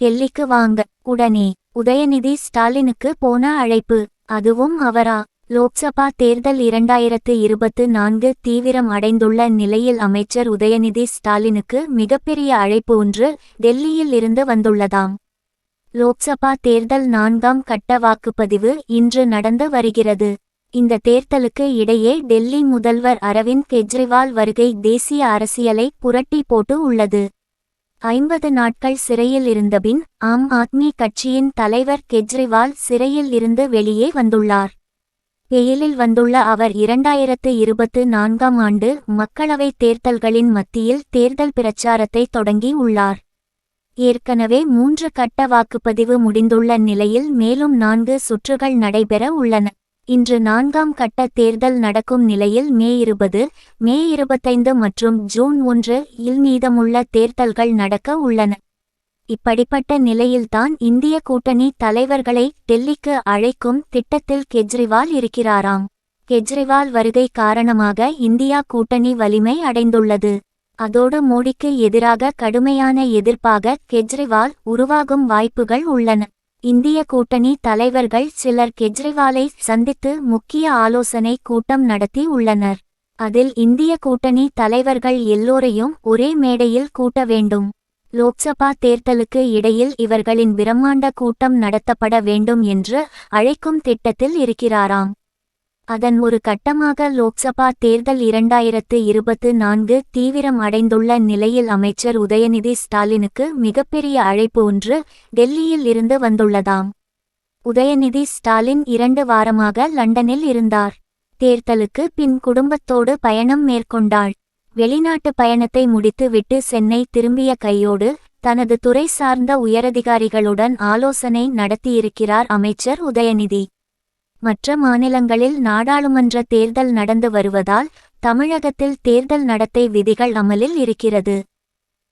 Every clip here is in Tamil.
டெல்லிக்கு வாங்க. உடனே உதயநிதி ஸ்டாலினுக்கு போன அழைப்பு. அதுவும் அவரா? லோக்சபா தேர்தல் இரண்டாயிரத்து இருபத்து நான்கு தீவிரம் அடைந்துள்ள நிலையில் அமைச்சர் உதயநிதி ஸ்டாலினுக்கு மிகப்பெரிய அழைப்பு ஒன்று டெல்லியில் இருந்து வந்துள்ளதாம். லோக்சபா தேர்தல் நான்காம் கட்ட வாக்குப்பதிவு இன்று நடந்து வருகிறது. இந்த தேர்தலுக்கு இடையே டெல்லி முதல்வர் அரவிந்த் கெஜ்ரிவால் வருகை தேசிய அரசியலை புரட்டி போட்டு உள்ளது. ஐம்பது நாட்கள் சிறையில் இருந்தபின் ஆம் ஆத்மி கட்சியின் தலைவர் கெஜ்ரிவால் சிறையில் இருந்து வெளியே வந்துள்ளார். பெயிலில் வந்துள்ள அவர் இரண்டாயிரத்து இருபத்து நான்காம் ஆண்டு மக்களவைத் தேர்தல்களின் மத்தியில் தேர்தல் பிரச்சாரத்தை தொடங்கி உள்ளார். ஏற்கனவே மூன்று கட்ட வாக்குப்பதிவு முடிந்துள்ள நிலையில் மேலும் நான்கு சுற்றுகள் நடைபெற உள்ளன. இன்று நான்காம் கட்ட தேர்தல் நடக்கும் நிலையில் மே இருபது மே இருபத்தைந்து மற்றும் ஜூன் ஒன்று இல் மீதமுள்ள தேர்தல்கள் நடக்க உள்ளன. இப்படிப்பட்ட நிலையில்தான் இந்திய கூட்டணி தலைவர்களை டெல்லிக்கு அழைக்கும் திட்டத்தில் கெஜ்ரிவால் இருக்கிறாராம். கெஜ்ரிவால் வருகை காரணமாக இந்தியா கூட்டணி வலிமை அடைந்துள்ளது. அதோடு மோடிக்கு எதிராக கடுமையான எதிர்ப்பாக கெஜ்ரிவால் உருவாகும் வாய்ப்புகள் உள்ளன. இந்திய கூட்டணி தலைவர்கள் சிலர் கெஜ்ரிவாலை சந்தித்து முக்கிய ஆலோசனை கூட்டம் நடத்தி உள்ளனர். அதில் இந்திய கூட்டணி தலைவர்கள் எல்லோரையும் ஒரே மேடையில் கூட்ட வேண்டும். லோக்சபா தேர்தலுக்கு இடையில் இவர்களின் பிரம்மாண்ட கூட்டம் நடத்தப்பட வேண்டும் என்று அழைக்கும் திட்டத்தில் இருக்கிறாராம். அதன் ஒரு கட்டமாக லோக்சபா தேர்தல் இரண்டாயிரத்து இருபத்து நான்கு தீவிரம் அடைந்துள்ள நிலையில் அமைச்சர் உதயநிதி ஸ்டாலினுக்கு மிகப்பெரிய அழைப்பு ஒன்று டெல்லியில் இருந்து வந்துள்ளதாம். உதயநிதி ஸ்டாலின் இரண்டு வாரமாக லண்டனில் இருந்தார். தேர்தலுக்கு பின் குடும்பத்தோடு பயணம் மேற்கொண்டாள். வெளிநாட்டு பயணத்தை முடித்துவிட்டு சென்னை திரும்பிய கையோடு தனது துறை சார்ந்த உயரதிகாரிகளுடன் ஆலோசனை நடத்தியிருக்கிறார் அமைச்சர் உதயநிதி. மற்ற மாநிலங்களில் நாடாளுமன்ற தேர்தல் நடந்து வருவதால் தமிழகத்தில் தேர்தல் நடத்தை விதிகள் அமலில் இருக்கிறது.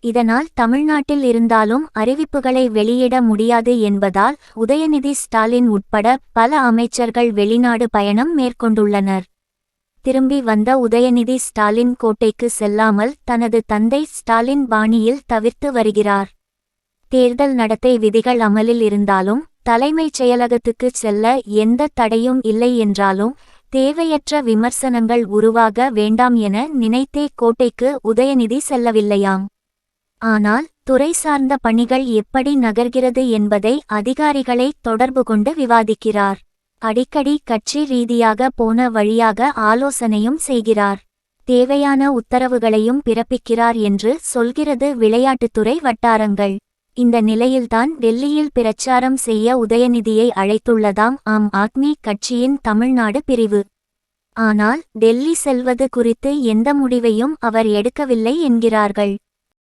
இதனால் தமிழ்நாட்டில் இருந்தாலும் அறிவிப்புகளை வெளியிட முடியாது என்பதால் உதயநிதி ஸ்டாலின் உட்பட பல அமைச்சர்கள் வெளிநாடு பயணம் மேற்கொண்டுள்ளனர். திரும்பி வந்த உதயநிதி ஸ்டாலின் கோட்டைக்கு செல்லாமல் தனது தந்தை ஸ்டாலின் பாணியில் தவிர்த்து வருகிறார். தேர்தல் நடத்தை விதிகள் அமலில் இருந்தாலும் தலைமைச் செயலகத்துக்கு செல்ல எந்த தடையும் இல்லை என்றாலும் தேவையற்ற விமர்சனங்கள் உருவாக வேண்டாம் என நினைத்தே கோட்டைக்கு உதயநிதி செல்லவில்லையாம். ஆனால் துறை சார்ந்த பணிகள் எப்படி நகர்கிறது என்பதை அதிகாரிகளை தொடர்பு கொண்டு விவாதிக்கிறார். அடிக்கடி கட்சி ரீதியாக போன வழியாக ஆலோசனையும் செய்கிறார். தேவையான உத்தரவுகளையும் பிறப்பிக்கிறார் என்று சொல்கிறது விளையாட்டுத்துறை வட்டாரங்கள். இந்த நிலையில்தான் டெல்லியில் பிரச்சாரம் செய்ய உதயநிதியை அழைத்துள்ளதாம் ஆம் ஆத்மி கட்சியின் தமிழ்நாடு பிரிவு. ஆனால் டெல்லி செல்வது குறித்து எந்த முடிவையும் அவர் எடுக்கவில்லை என்கிறார்கள்.